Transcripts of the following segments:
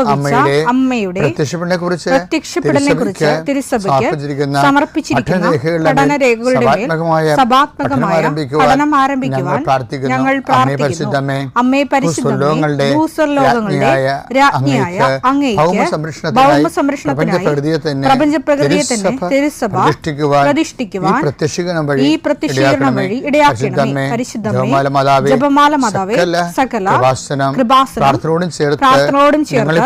സംഭവിച്ച അമ്മയുടെ പ്രത്യക്ഷപ്പെടലിനെ കുറിച്ച് കുറിച്ച് തിരുസഭയ്ക്ക് സമർപ്പിച്ചിരിക്കുന്ന മേൽ സഭാത്മകമായ പഠനം ആരംഭിക്കുവാൻ ഞങ്ങൾ പ്രാർത്ഥിക്കുന്നു. പരിശുദ്ധമേ, ഭൂസ്വർലോകങ്ങളുടെ രാജ്ഞിയായ അങ്ങേക്ക് തന്നെ തിരുസഭ പ്രതിഷ്ഠിക്കുവാൻ ഈ പ്രത്യക്ഷീകരണം വഴി ഇടയാക്കണമേ. പരിശുദ്ധമേ ജപമാല മാതാവേ സകല കൃപാസനം പ്രാർത്ഥനയോടും ചേർത്ത്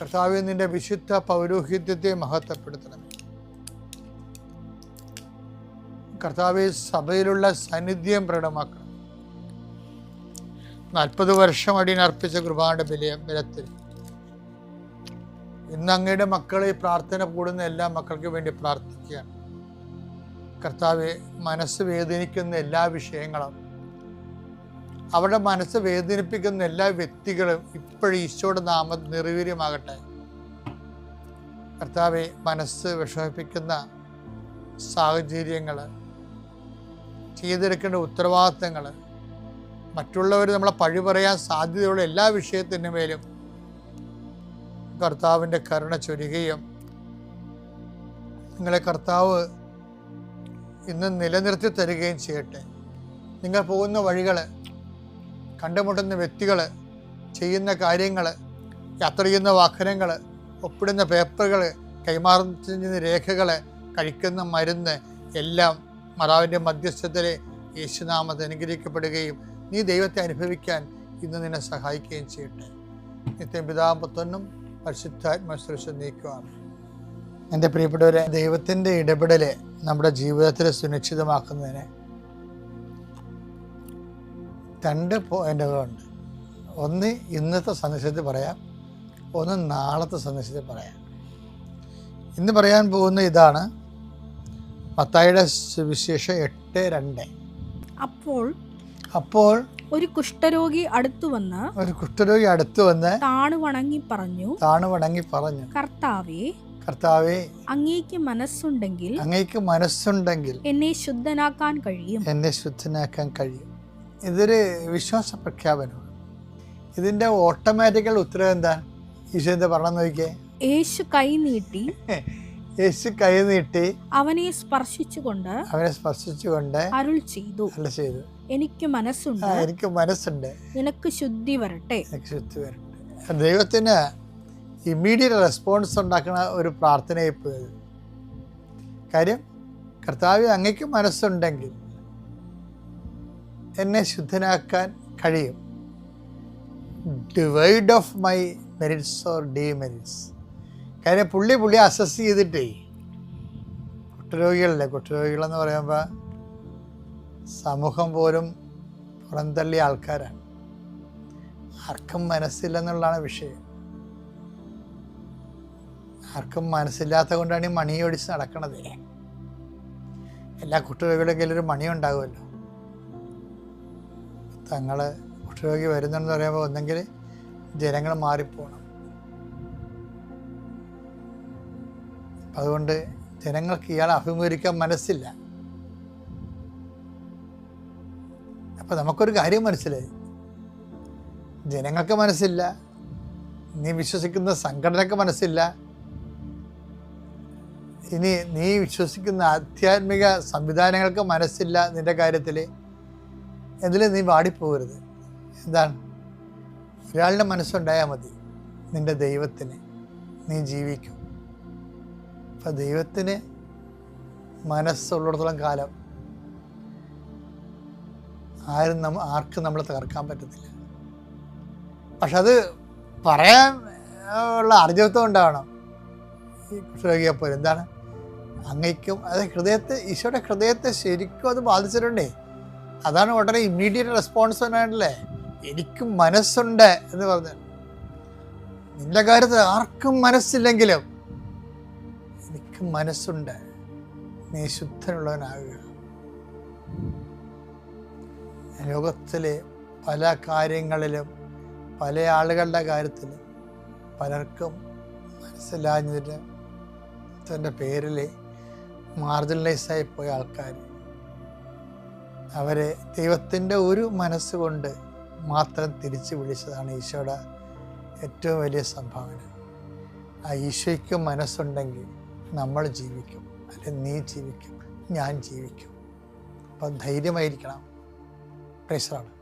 കർത്താവെ നിന്റെ വിശുദ്ധ പൗരോഹിത്യത്തെ മഹത്വപ്പെടുത്തണമേ കർത്താവ് സഭയിലുള്ള സാന്നിധ്യം പ്രകടമാക്കണം. നാൽപ്പത് വർഷം അടിയനർപ്പിച്ച കൃപാന്റെ ബലിയ ബലത്തിൽ. ഇന്ന് അങ്ങയുടെ മക്കളെ പ്രാർത്ഥന കൂടുന്ന എല്ലാ മക്കൾക്കും വേണ്ടി പ്രാർത്ഥിക്കുകയാണ്. കർത്താവ് മനസ്സ് വേദനിക്കുന്ന എല്ലാ വിഷയങ്ങളും അവരുടെ മനസ്സ് വേദനിപ്പിക്കുന്ന എല്ലാ വ്യക്തികളും ഇപ്പോഴും ഈശോയുടെ നാമം നിർവീര്യമാകട്ടെ കർത്താവെ മനസ്സ് വിഷമിപ്പിക്കുന്ന സാഹചര്യങ്ങൾ ചെയ്തെടുക്കേണ്ട ഉത്തരവാദിത്തങ്ങൾ മറ്റുള്ളവർ നമ്മളെ പഴി പറയാൻ സാധ്യതയുള്ള എല്ലാ വിഷയത്തിന്റെ മേലും കർത്താവിന്റെ കരുണ ചൊരുകയും നിങ്ങളെ കർത്താവ് ഇന്ന് നിലനിർത്തി തരികയും ചെയ്യട്ടെ. നിങ്ങൾ പോകുന്ന വഴികൾ കണ്ടുമുട്ടുന്ന വ്യക്തികൾ ചെയ്യുന്ന കാര്യങ്ങൾ യാത്ര ചെയ്യുന്ന വാഹനങ്ങൾ ഒപ്പിടുന്ന പേപ്പറുകൾ കൈമാറുന്ന രേഖകൾ കഴിക്കുന്ന മരുന്ന് എല്ലാം മറാവിന്റെ മധ്യസ്ഥത്തിൽ യേശുനാമത്തെ അനുഗ്രഹിക്കപ്പെടുകയും നീ ദൈവത്തെ അനുഭവിക്കാൻ ഇന്ന് നിന്നെ സഹായിക്കുകയും ചെയ്യട്ടെ. നിത്യം പിതാമ്പത്തൊന്നും പരിശുദ്ധാത്മശ്രേഷ നീക്കുവാണ് എന്റെ പ്രിയപ്പെട്ടവരെ ദൈവത്തിന്റെ ഇടപെടൽ നമ്മുടെ ജീവിതത്തിൽ സുനിശ്ചിതമാക്കുന്നതിന് രണ്ട് പോയിന്റുകളുണ്ട്. ഒന്ന് ഇന്നത്തെ സന്ദേശത്തിൽ പറയാം ഒന്ന് നാളത്തെ സന്ദേശത്തിൽ പറയാം. ഇന്ന് പറയാൻ പോകുന്ന ഇതാണ് മത്തായിയുടെ സുവിശേഷം എട്ട് രണ്ട്. അപ്പോൾ അപ്പോൾ ഒരു കുഷ്ഠരോഗി അടുത്തു വന്ന് ഒരു കുഷ്ഠരോഗി അടുത്തു വന്ന് താണു വണങ്ങി പറഞ്ഞു താണു വണങ്ങി പറഞ്ഞു കർത്താവേ കർത്താവേ അങ്ങേക്ക് മനസ്സുണ്ടെങ്കിൽ അങ്ങേക്ക് മനസ്സുണ്ടെങ്കിൽ എന്നെ ശുദ്ധനാക്കാൻ കഴിയും. എന്നെ ശുദ്ധനാക്കാൻ കഴിയും. ഇതൊരു വിശ്വാസ പ്രഖ്യാപനമാണ്. ഇതിന്റെ ഓട്ടോമാറ്റിക്കൽ ഉത്തരം എന്താ? ഈശോന്റെ പറഞ്ഞു നോക്കിയേ. യേശു കൈ നീട്ടി യേശു കൈ നീട്ടി അവനെ സ്പർശിച്ചുകൊണ്ട് അവനെ സ്പർശിച്ചുകൊണ്ട് അരുൾ ചെയ്തു. അരുൾ ചെയ്തു. എനിക്ക് മനസ്സുണ്ട്. എനിക്ക് മനസ്സുണ്ട്. നിനക്ക് ശുദ്ധി വരട്ടെ. എനിക്ക് ശുദ്ധി വരട്ടെ. ദൈവത്തിന് ഇമ്മീഡിയറ്റ് റെസ്പോൺസ് ഉണ്ടാക്കുന്ന ഒരു പ്രാർത്ഥനയായി പോയത്. കാര്യം കർത്താവ് അങ്ങക്ക് മനസ്സുണ്ടെങ്കിൽ എന്നെ ശുദ്ധനാക്കാൻ കഴിയും. Divide of my merits or demerits കാര്യം പുള്ളി പുള്ളി അസസ് ചെയ്തിട്ടേ കുട്ടരോഗികളല്ലേ കുട്ടരോഗികളെന്ന് പറയുമ്പോൾ സമൂഹം പോലും പുറന്തള്ളിയ ആൾക്കാരാണ്. ആർക്കും മനസ്സില്ലെന്നുള്ളതാണ് വിഷയം. ആർക്കും മനസ്സില്ലാത്ത കൊണ്ടാണ് ഈ മണി ഒടിച്ച് നടക്കണത്. എല്ലാ കുട്ടികളുടെ കയ്യിലൊരു ഒരു മണി ഉണ്ടാകുമല്ലോ. തങ്ങൾ കുഷ്ഠരോഗി വരുന്നെന്ന് പറയുമ്പോൾ ഒന്നെങ്കിൽ ജനങ്ങൾ മാറിപ്പോകണം അതുകൊണ്ട് ജനങ്ങൾക്ക് ഇയാളെ അഭിമുഖീകരിക്കാൻ മനസ്സില്ല. അപ്പോൾ നമുക്കൊരു കാര്യം മനസ്സിലായി. ജനങ്ങൾക്ക് മനസ്സില്ല. നീ വിശ്വസിക്കുന്ന സംഘടനക്ക് മനസ്സില്ല. ഇനി നീ വിശ്വസിക്കുന്ന ആധ്യാത്മിക സംവിധാനങ്ങൾക്ക് മനസ്സില്ല നിന്റെ കാര്യത്തിൽ ഇതിൽ നീ വാടിപ്പോകരുത്. എന്താണ്? ഒരാളുടെ മനസ്സുണ്ടായാൽ മതി. നിന്റെ ദൈവത്തിന് നീ ജീവിക്കും. അപ്പം ദൈവത്തിന് മനസ്സുള്ളിടത്തോളം കാലം ആരും നമ്മ ആർക്കും നമ്മൾ തകർക്കാൻ പറ്റത്തില്ല. പക്ഷെ അത് പറയാൻ ഉള്ള അർജവത്വം ഉണ്ടാവണം ഈ കുഷ്ഠരോഗിയെ പോലെ. എന്താണ്? അങ്ങയ്ക്കും അത് ഹൃദയത്തെ ഈശോയുടെ ഹൃദയത്തെ ശരിക്കും അത് ബാധിച്ചിട്ടുണ്ടേ. അതാണ് വളരെ ഇമ്മീഡിയറ്റ് റെസ്പോൺസ് തന്നെയാണല്ലേ എനിക്ക് മനസ്സുണ്ട് എന്ന് പറഞ്ഞു. നിന്റെ കാര്യത്തിൽ ആർക്കും മനസ്സില്ലെങ്കിലും എനിക്ക് മനസ്സുണ്ട്. നീ ശുദ്ധനുള്ളവനാകുക. ലോകത്തിലെ പല കാര്യങ്ങളിലും പല ആളുകളുടെ കാര്യത്തിൽ പലർക്കും മനസ്സിലാഞ്ഞതിന് തന്റെ പേരിൽ മാർജിനലൈസായി പോയ ആൾക്കാർ അവരെ ദൈവത്തിന്റെ ഒരു മനസ്സുകൊണ്ട് മാത്രം തിരിച്ചു വിളിച്ചതാണ് ഈശോയുടെ ഏറ്റവും വലിയ സംഭാവന. ആ ഈശോയ്ക്ക് മനസ്സുണ്ടെങ്കിൽ നമ്മൾ ജീവിക്കും. അല്ലെ നീ ജീവിക്കും ഞാൻ ജീവിക്കും. അപ്പം ധൈര്യമായിരിക്കണം. പ്രേസറാണ്